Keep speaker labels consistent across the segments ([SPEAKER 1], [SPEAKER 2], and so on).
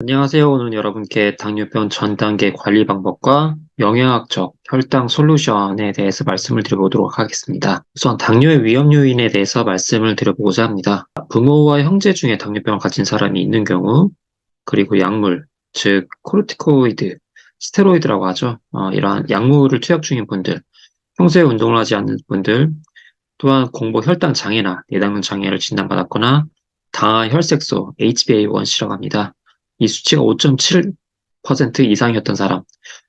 [SPEAKER 1] 안녕하세요. 오늘 여러분께 당뇨병 전 단계 관리 방법과 영양학적 혈당 솔루션에 대해서 말씀을 드려보도록 하겠습니다. 우선 당뇨의 위험 요인에 대해서 말씀을 드려보고자 합니다. 부모와 형제 중에 당뇨병을 가진 사람이 있는 경우, 그리고 약물, 즉 코르티코이드, 스테로이드라고 하죠. 어, 이러한 약물을 투약 중인 분들, 평소에 운동을 하지 않는 분들, 또한 공복 혈당 장애나 내당뇨 장애를 진단받았거나 당하 혈색소 HbA1c라고 합니다. 이 수치가 5.7% 이상이었던 사람,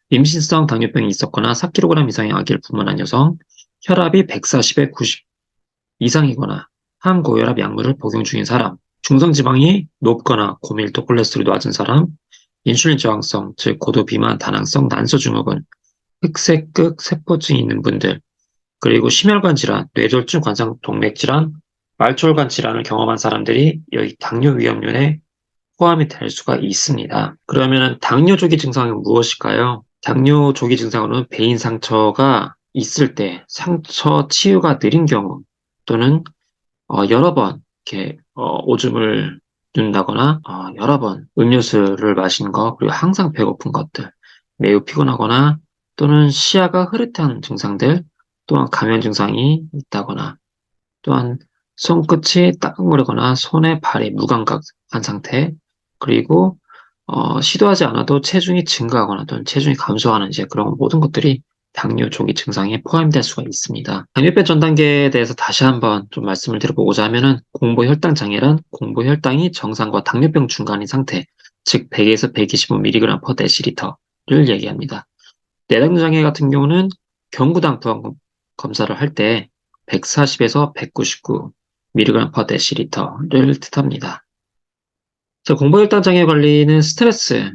[SPEAKER 1] 임신성 당뇨병이 있었거나 4kg 이상의 아기를 분만한 여성, 혈압이 140에 90 이상이거나 항고혈압 약물을 복용 중인 사람, 중성지방이 높거나 고밀도 콜레스테롤이 낮은 사람, 인슐린 저항성, 즉 고도 비만 다낭성 난소증후군, 흑색극 세포증이 있는 분들, 그리고 심혈관 질환, 뇌졸중 관상 동맥 질환, 말초혈관 질환을 경험한 사람들이 여기 당뇨 위험군에 포함이 될 수가 있습니다. 그러면 당뇨 조기 증상은 무엇일까요? 당뇨 조기 증상으로는 배인 상처가 있을 때 상처 치유가 느린 경우 또는 어, 여러 번 이렇게 어, 오줌을 눈다거나 어, 여러 번 음료수를 마시는 것 그리고 항상 배고픈 것들 매우 피곤하거나 또는 시야가 흐릿한 증상들 또한 감염 증상이 있다거나 또한 손끝이 따끔거리거나 손에 발이 무감각한 상태 그리고 어, 시도하지 않아도 체중이 증가하거나 또는 체중이 감소하는 이제 그런 모든 것들이 당뇨 조기 증상에 포함될 수가 있습니다. 당뇨병 전 단계에 대해서 다시 한번 좀 말씀을 드려보고자 하면은 공보 혈당 장애란 공보 혈당이 정상과 당뇨병 중간인 상태, 즉 100에서 125mg per 데시리터를 얘기합니다. 내당뇨 장애 같은 경우는 경구당 부항 검사를 할 때 140에서 199mg per 데시리터를 뜻합니다. 자, 공부혈당 장애 관리는 스트레스에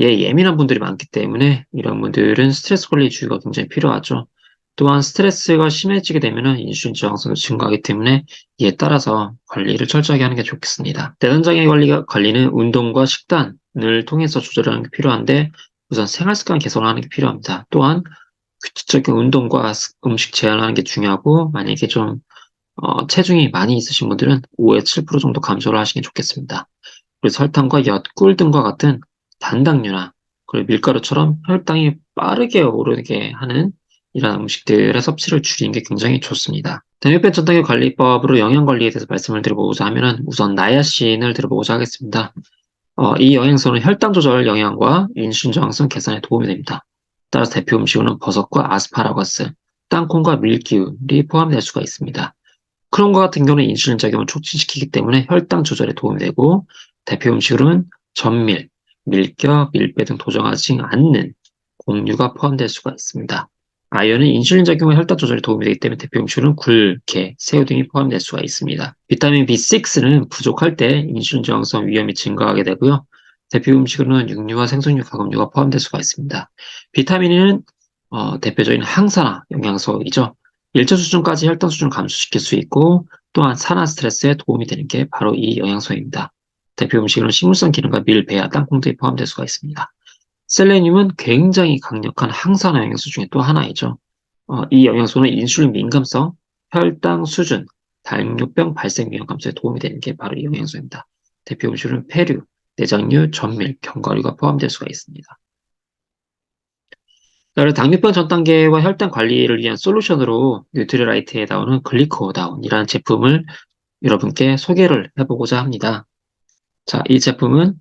[SPEAKER 1] 예민한 분들이 많기 때문에 이런 분들은 스트레스 관리 주의가 굉장히 필요하죠. 또한 스트레스가 심해지게 되면 인슐린 저항성도 증가하기 때문에 이에 따라서 관리를 철저하게 하는 게 좋겠습니다. 대단장애 관리가, 관리는 운동과 식단을 통해서 조절하는 게 필요한데 우선 생활습관 개선하는 게 필요합니다. 또한 규칙적인 운동과 음식 제한하는 게 중요하고 만약에 좀 어, 체중이 많이 있으신 분들은 5에서 7% 정도 감소를 하시는 게 좋겠습니다. 그리고 설탕과 엿, 꿀 등과 같은 단당류나 그리고 밀가루처럼 혈당이 빠르게 오르게 하는 이런 음식들의 섭취를 줄이는 게 굉장히 좋습니다. 당뇨병 전당의 관리법으로 영양 관리에 대해서 말씀을 드려보고자 하면은 우선 나야신을 들어보고자 하겠습니다. 어, 이 영양소는 혈당 조절 영양과 인슐린 저항성 개선에 도움이 됩니다. 따라서 대표 음식으로는 버섯과 아스파라거스, 땅콩과 밀기울이 포함될 수가 있습니다. 크롬과 같은 경우는 인슐린 작용을 촉진시키기 때문에 혈당 조절에 도움이 되고 대표 음식으로는 전밀, 밀겨, 밀배 등 도정하지 않는 곡류가 포함될 수가 있습니다. 아연은 인슐린 작용과 혈당 조절에 도움이 되기 때문에 대표 음식으로는 굴, 게, 새우 등이 포함될 수가 있습니다. 비타민 B6는 부족할 때 인슐린 저항성 위험이 증가하게 되고요. 대표 음식으로는 육류와 생선류, 가금류가 포함될 수가 있습니다. 비타민은 어, 대표적인 항산화 영양소이죠. 일정 수준까지 혈당 수준을 감소시킬 수 있고 또한 산화 스트레스에 도움이 되는 게 바로 이 영양소입니다. 대표 음식으로는 식물성 기능과 밀, 배야, 땅콩 등이 포함될 수가 있습니다. 셀레늄은 굉장히 강력한 항산화 영양소 중에 또 하나이죠. 어, 이 영양소는 인슐린 민감성, 혈당 수준, 당뇨병 발생 위험 감소에 도움이 되는 게 바로 이 영양소입니다. 대표 음식은 폐류, 내장류, 전밀, 견과류가 포함될 수가 있습니다. 그리고 당뇨병 전 단계와 혈당 관리를 위한 솔루션으로 뉴트리라이트에 나오는 글리코다운이라는 제품을 여러분께 소개를 해보고자 합니다. 자, 이 제품은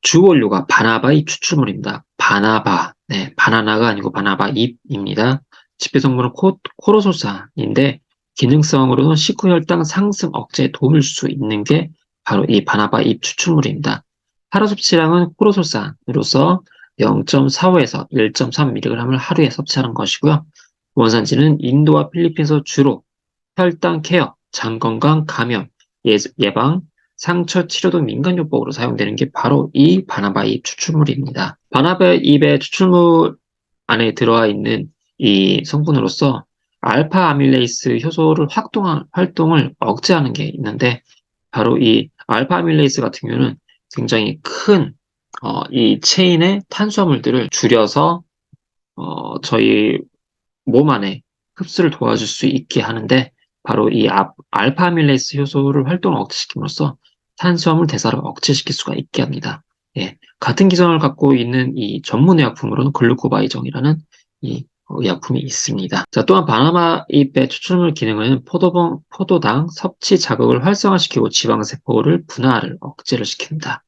[SPEAKER 1] 주 원료가 바나바 잎 추출물입니다. 바나바, 네, 바나나가 아니고 바나바 잎입니다. 지표 성분은 코, 코로솔산인데 기능성으로는 식후 혈당 상승 억제에 도움을 줄 수 있는 게 바로 이 바나바 잎 추출물입니다. 하루 섭취량은 코로솔산으로서 0.45에서 1.3mg을 하루에 섭취하는 것이고요. 원산지는 인도와 필리핀에서 주로 혈당 케어, 장 건강, 감염, 예방, 상처 치료 등 민간요법으로 사용되는 게 바로 이 바나바 잎 추출물입니다. 바나바 잎의 추출물 안에 들어와 있는 이 성분으로서 알파 아밀레이스 효소를 활동한, 활동을 억제하는 게 있는데 바로 이 알파 아밀레이스 같은 경우는 굉장히 큰 어, 이 체인의 탄수화물들을 줄여서 어, 저희 몸 안에 흡수를 도와줄 수 있게 하는데 바로 이 알파밀레이스 효소를 활동을 억제시킴으로써 탄수화물 대사를 억제시킬 수가 있게 합니다. 예, 같은 기전을 갖고 있는 이 전문 의약품으로는 글루코바이정이라는 이 의약품이 있습니다. 자, 또한 바나마 잎의 추출물 기능은 포도당 섭취 자극을 활성화시키고 지방세포를 분화를 억제를 시킵니다.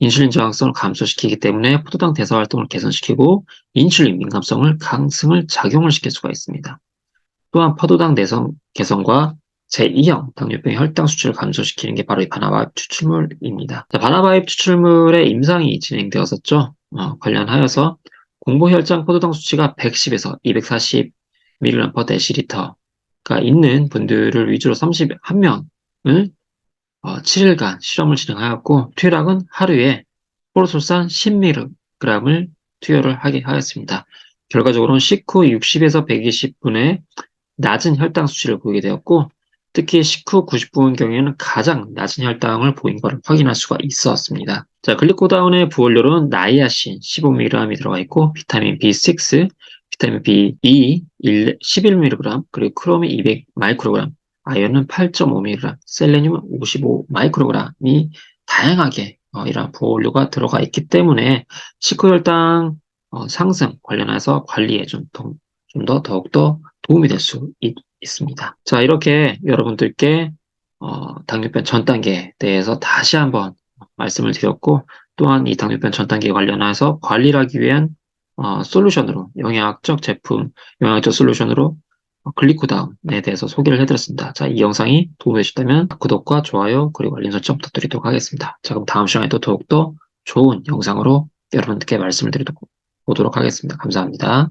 [SPEAKER 1] 인슐린 저항성을 감소시키기 때문에 포도당 대사 활동을 개선시키고 인슐린 민감성을 강승을 작용을 시킬 수가 있습니다. 또한 포도당 내성 개선과 제2형 당뇨병 혈당 수치를 감소시키는 게 바로 이 바나바잎 추출물입니다. 자, 바나바잎 추출물의 임상이 진행되었었죠. 어, 관련하여서 공보 혈장 포도당 수치가 110에서 240mg per 데시리터가 있는 분들을 위주로 31명을 어, 7일간 실험을 진행하였고 투여량은 하루에 포르솔산 10mg을 투여를 하게 하였습니다. 결과적으로는 식후 60에서 120분의 낮은 혈당 수치를 보이게 되었고 특히 식후 90분 경우에는 가장 낮은 혈당을 보인 것을 확인할 수가 있었습니다. 자, 글리코다운의 부원료로는 나이아신 15mg이 들어가 있고 비타민 B6, 비타민 B2 11mg, 그리고 크롬이 200 마이크로그램, 아연은 8.5mg, 셀레늄은 55 마이크로그램이 다양하게 어, 이러한 부원료가 들어가 있기 때문에 식후 혈당 어, 상승 관련해서 관리에 좀더 더욱더 도움이 될 수 있습니다. 자, 이렇게 여러분들께 어, 당뇨병 전 단계에 대해서 다시 한번 말씀을 드렸고 또한 이 당뇨병 전 단계 관련해서 관리를 하기 위한 어, 솔루션으로 영양학적 제품, 영양학적 솔루션으로 글리코다운에 대해서 소개를 해드렸습니다. 자, 이 영상이 도움이 되셨다면 구독과 좋아요 그리고 알림 설정 부탁드리도록 하겠습니다. 자, 그럼 다음 시간에도 더욱더 좋은 영상으로 여러분들께 말씀을 드리도록 하겠습니다. 감사합니다.